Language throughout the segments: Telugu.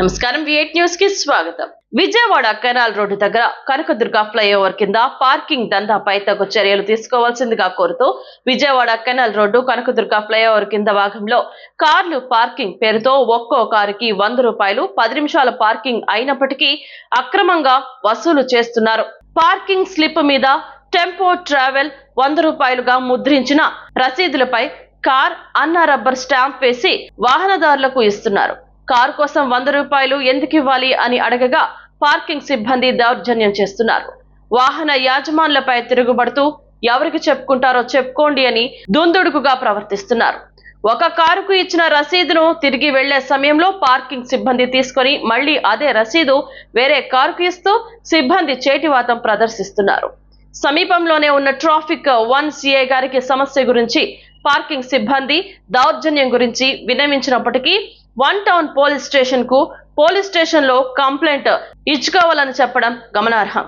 నమస్కారం విఎట్ న్యూస్కి స్వాగతం. విజయవాడ కెనాల్ రోడ్డు దగ్గర కనకదుర్గ ఫ్లైఓవర్ కింద పార్కింగ్ దందాపై తగు చర్యలు తీసుకోవాల్సిందిగా కోరుతూ Vijayawada canal road Kanakadurga flyover కింద భాగంలో కార్లు పార్కింగ్ పేరుతో ఒక్కో కారుకి వంద రూపాయలు పది నిమిషాల పార్కింగ్ అయినప్పటికీ అక్రమంగా వసూలు చేస్తున్నారు. పార్కింగ్ స్లిప్ మీద టెంపో ట్రావెల్ వంద రూపాయలుగా ముద్రించిన రసీదులపై కార్ అన్న రబ్బర్ స్టాంప్ వేసి వాహనదారులకు ఇస్తున్నారు. కారు కోసం వంద రూపాయలు ఎందుకు ఇవ్వాలి అని అడగగా పార్కింగ్ సిబ్బంది దౌర్జన్యం చేస్తున్నారు. వాహన యాజమాన్లపై తిరుగుబడుతూ ఎవరికి చెప్పుకుంటారో చెప్పుకోండి అని దుందుడుకుగా ప్రవర్తిస్తున్నారు. ఒక కారుకు ఇచ్చిన రసీదును తిరిగి వెళ్ళే సమయంలో పార్కింగ్ సిబ్బంది తీసుకొని మళ్ళీ అదే రసీదు వేరే కారుకు ఇస్తూ సిబ్బంది చేటివాతం ప్రదర్శిస్తున్నారు. సమీపంలోనే ఉన్న ట్రాఫిక్ వన్ సిఐ గారికి సమస్య గురించి పార్కింగ్ సిబ్బంది దౌర్జన్యం గురించి విన్నవించినప్పటికీ వన్ టౌన్ పోలీస్ స్టేషన్కు పోలీస్ స్టేషన్లో కంప్లైంట్ ఇచ్చుకోవాలని చెప్పడం గమనార్హం.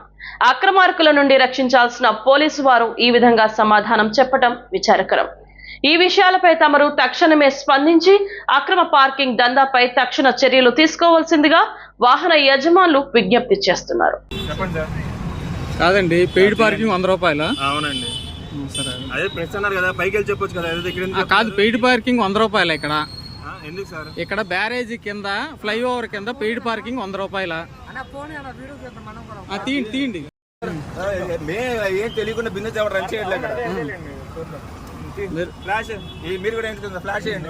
అక్రమార్కుల నుండి రక్షించాల్సిన పోలీసు వారు ఈ విధంగా సమాధానం చెప్పడం విచారకరం. ఈ విషయాలపై తమరు తక్షణమే స్పందించి అక్రమ పార్కింగ్ దందాపై తక్షణ చర్యలు తీసుకోవాల్సిందిగా వాహన యజమానులు విజ్ఞప్తి చేస్తున్నారు. కాదండి పెయిడ్ పార్కింగ్ వంద రూపాయల? అవునండి. సరే. అదే ప్రెస్ అన్నారు కదా పైకి వెళ్ళి చెప్పొచ్చు కదా అదే ఇక్కడ ఎందుకు ఆ, కాదు. పెయిడ్ పార్కింగ్ వంద రూపాయల ఇక్కడ? ఇక్కడ బ్యారేజీ కింద ఫ్లైఓవర్ కింద పెయిడ్ పార్కింగ్ వంద రూపాయల? తీయండి తీయండి. మే ఏం తెలియకుండా బిజినెస్ ఎవరు రన్ చేయట్లేదు మీరు- ఫ్లాష్ ఈ మీరు కూడా ఏంటి ఫ్లాష్ చేయండి.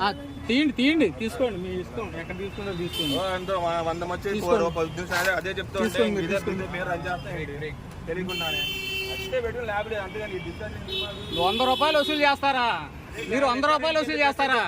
ఆ, తీయండి తీయండి. తీసుకోండి మీ ఇష్టం. ఎక్కడ తీసుకుంటే తీసుకోండి. ఓ, ఎంతో వ- వంద తీసుకోండి. పది అదే- చెప్తూ డిస్కషన్ వంద రూపాయలు వసూలు చేస్తారా? మీరు వంద రూపాయలు వసూలు చేస్తారా?